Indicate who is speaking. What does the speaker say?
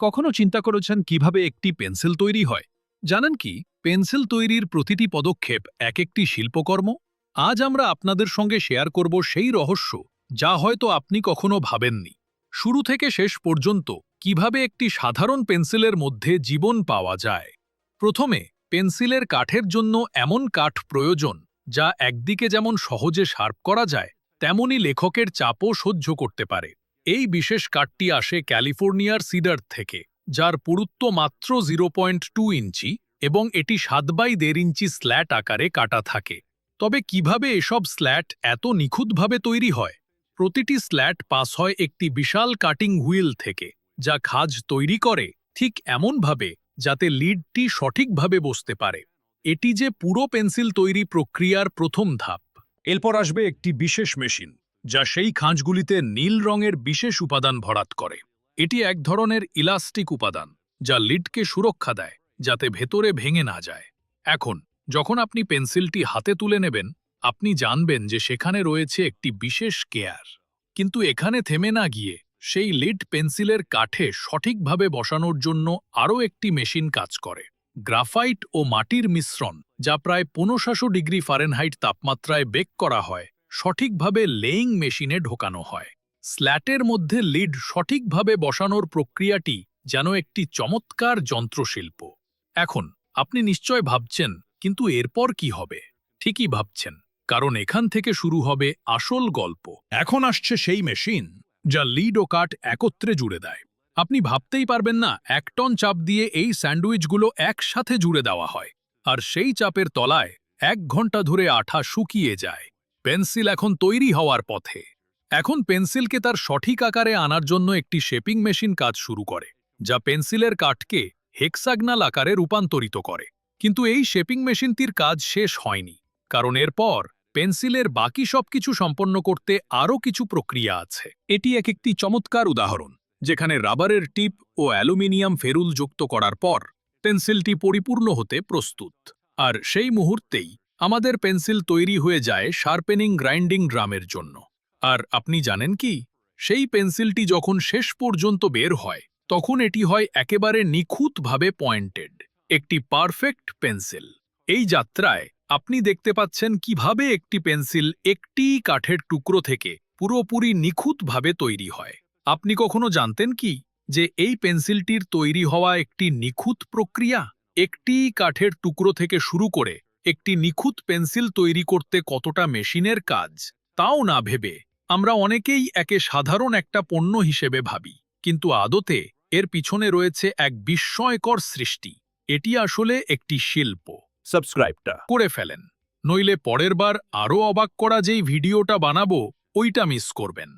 Speaker 1: কখনো চিন্তা করেছেন কীভাবে একটি পেন্সিল তৈরি হয়? জানেন কি, পেন্সিল তৈরির প্রতিটি পদক্ষেপ এক একটি শিল্পকর্ম। আজ আমরা আপনাদের সঙ্গে শেয়ার করব সেই রহস্য, যা হয়তো আপনি কখনো ভাবেননি। শুরু থেকে শেষ পর্যন্ত কীভাবে একটি সাধারণ পেন্সিলের মধ্যে জীবন পাওয়া যায়? প্রথমে, পেন্সিলের কাঠের জন্য এমন কাঠ প্রয়োজন, যা একদিকে যেমন সহজে শার্প করা যায়, তেমনি লেখকের চাপও সহ্য করতে পারে। এই বিশেষ কাঠটি আসে ক্যালিফোর্নিয়ার সিডার থেকে, যার পুরুত্ব মাত্র জিরো পয়েন্ট টু ইঞ্চি এবং এটি সাত বাই দেড় ইঞ্চি স্ল্যাট আকারে কাটা থাকে। তবে কীভাবে এসব স্ল্যাট এত নিখুঁতভাবে তৈরি হয়? প্রতিটি স্ল্যাট পাস হয় একটি বিশাল কাটিং হুইল থেকে, যা খাজ তৈরি করে ঠিক এমনভাবে যাতে লিডটি সঠিকভাবে বসতে পারে। এটি যে পুরো পেন্সিল তৈরি প্রক্রিয়ার প্রথম ধাপ। এরপর আসবে একটি বিশেষ মেশিন। যা সেই খাঁজগুলিতে নীল রঙের বিশেষ উপাদান ভরাট করে। এটি এক ধরনের ইলাস্টিক উপাদান, যা লিডকে সুরক্ষা দেয়, যাতে ভেতরে ভেঙে না যায়। এখন, যখন আপনি পেন্সিলটি হাতে তুলে নেবেন, আপনি জানবেন যে সেখানে রয়েছে একটি বিশেষ কেয়ার। কিন্তু এখানে থেমে না গিয়ে, সেই লিড পেন্সিলের কাঠে সঠিকভাবে বসানোর জন্য আরও একটি মেশিন কাজ করে। গ্রাফাইট ও মাটির মিশ্রণ, যা প্রায় পনেরোশো ডিগ্রি ফারেনহাইট তাপমাত্রায় বেক করা হয় সঠিকভাবে লেইং মেশিনে ঢোকানো হয়। স্ল্যাটের মধ্যে লিড সঠিকভাবে বসানোর প্রক্রিয়াটি যেন একটি চমৎকার যন্ত্রশিল্প। এখন, আপনি নিশ্চয় ভাবছেন, কিন্তু এরপর কি হবে? ঠিকই ভাবছেন, কারণ এখান থেকে শুরু হবে আসল গল্প। এখন আসছে সেই মেশিন, যা লিড ও কাঠ একত্রে জুড়ে দেয়। আপনি ভাবতেই পারবেন না, এক টন চাপ দিয়ে এই স্যান্ডউইচগুলো একসাথে জুড়ে দেওয়া হয়, আর সেই চাপের তলায় এক ঘণ্টা ধরে আঠা শুকিয়ে যায়। পেন্সিল এখন তৈরি হওয়ার পথে। এখন পেন্সিলকে তার সঠিক আকারে আনার জন্য একটি শেপিং মেশিন কাজ শুরু করে, যা পেন্সিলের কাঠকে হেক্সাগনাল আকারে রূপান্তরিত করে। কিন্তু এই শেপিং মেশিনটির কাজ শেষ হয়নি, কারণ এরপর পেন্সিলের বাকি সবকিছু সম্পন্ন করতে আরও কিছু প্রক্রিয়া আছে। এটি এক একটি চমৎকার উদাহরণ, যেখানে রাবারের টিপ ও অ্যালুমিনিয়াম ফেরুল যুক্ত করার পর পেন্সিলটি পরিপূর্ণ হতে প্রস্তুত। আর সেই মুহূর্তেই আমাদের পেন্সিল তৈরি হয়ে যায় শার্পেনিং গ্রাইন্ডিং ড্রামের জন্য। আর আপনি জানেন কি? সেই পেন্সিলটি যখন শেষ পর্যন্ত বের হয়, তখন এটি হয় একেবারে নিখুঁতভাবে পয়েন্টেড, একটি পারফেক্ট পেন্সিল। এই যাত্রায় আপনি দেখতে পাচ্ছেন কীভাবে একটি পেন্সিল একটি কাঠের টুকরো থেকে পুরোপুরি নিখুঁতভাবে তৈরি হয়। আপনি কখনো জানতেন কি যে এই পেন্সিলটির তৈরি হওয়া একটি নিখুঁত প্রক্রিয়া? একটি কাঠের টুকরো থেকে শুরু করে একটি নিখুঁত পেন্সিল তৈরি করতে কতটা মেশিনের কাজ তাও না ভেবে আমরা অনেকেই একে সাধারণ একটা পণ্য হিসেবে ভাবি কিন্তু আদতে এর পিছনে রয়েছে এক বিস্ময়কর সৃষ্টি। এটি আসলে একটি শিল্প।
Speaker 2: সাবস্ক্রাইবটা।
Speaker 1: করে ফেলেন। নইলে পরের বার আরও অবাক করা যেই ভিডিওটা বানাবো ওইটা মিস করবেন।